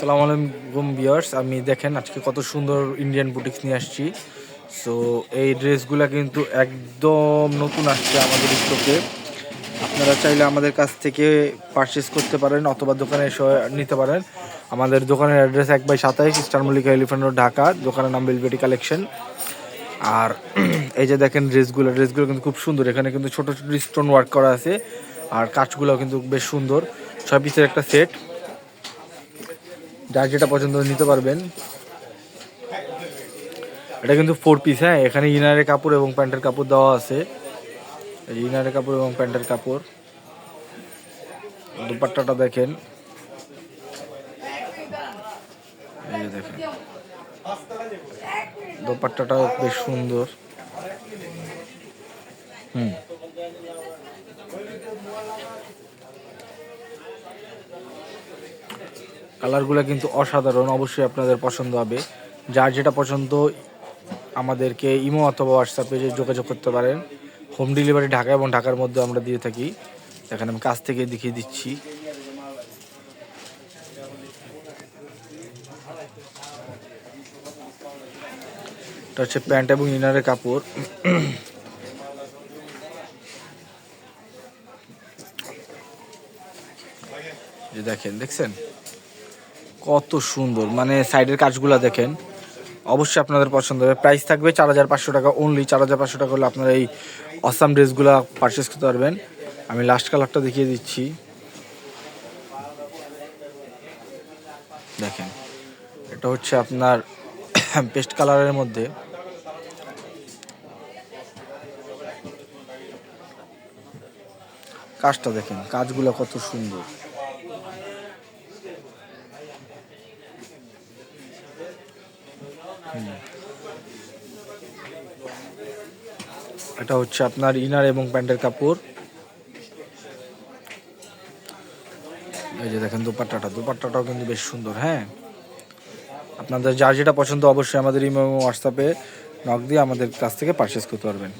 সালাম আলাইকুম বিয়ার্স আমি দেখেন আজকে কত সুন্দর ইন্ডিয়ান বুটিক্স নিয়ে আসছি। সো এই ড্রেসগুলো কিন্তু একদম নতুন আসছে আমাদের স্টকে আপনারা চাইলে আমাদের কাছ থেকে পারচেস করতে পারেন অথবা দোকানে এসে নিতে পারেন। আমাদের দোকানের অ্যাড্রেস এক বাই সাতাইশ star Mallika Elephant Road Dhaka. দোকানের নাম বেলবেটি কালেকশন আর এই যে দেখেন ড্রেসগুলো ড্রেসগুলো কিন্তু খুব সুন্দর। এখানে কিন্তু ছোট ছোট স্টোন ওয়ার্ক করা আছে। আর কাজগুলো কিন্তু বেশ সুন্দর। ছয় পিসের একটা সেট যার যেটা পছন্দ নিতে পারবেন। এটা কিন্তু ফোর পিস হ্যাঁ? এখানে ইনারের কাপড় এবং প্যান্টের কাপড় দেওয়া আছে। ইনারের কাপড় এবং প্যান্টের কাপড়। দুপাট্টাটা দেখেন। এই যে দেখেন। দোপাট্টাটাও বেশ সুন্দর। হুম। কালারগুলো কিন্তু অসাধারণ, অবশ্যই আপনাদের পছন্দ হবে। যার যেটা পছন্দ, আমাদেরকে ইমো অথবা হোয়াটসঅ্যাপে যে যোগাযোগ করতে পারেন। হোম ডেলিভারি ঢাকা এবং ঢাকার মধ্যে আমরা দিয়ে থাকি। এখানে আমি কাছ থেকে দেখিয়ে দিচ্ছি। এটা হচ্ছে প্যান্ট এবং ইনারের কাপড়। যে দেখেন, দেখছেন? কত সুন্দর। মানে সাইডের কাজগুলো দেখেন, অবশ্যই আপনাদের পছন্দ হবে। প্রাইস থাকবে চার হাজার পাঁচশো টাকা অনলি চার হাজার পাঁচশো টাকা হলে আপনারা এই অসাম ড্রেসগুলো পারচেস করতে পারবেন। আমি লাস্ট কালারটা দেখিয়ে দিচ্ছি। দেখেন, এটা হচ্ছে আপনার পেস্ট কালারের মধ্যে। কাজটা দেখেন, কাজগুলো কত সুন্দর। এটা হচ্ছে আপনার ইনার এবং প্যান্টের কাপড়। এই যে দেখেন দুপাট্টাটা। দুপাট্টাটাও কিন্তু বেশ সুন্দর হ্যাঁ। আপনাদের যার যেটা পছন্দ অবশ্যই আমাদের ইমো হোয়াটসঅ্যাপে নক দিয়ে আমাদের কাছ থেকে পারচেস করতে পারবেন।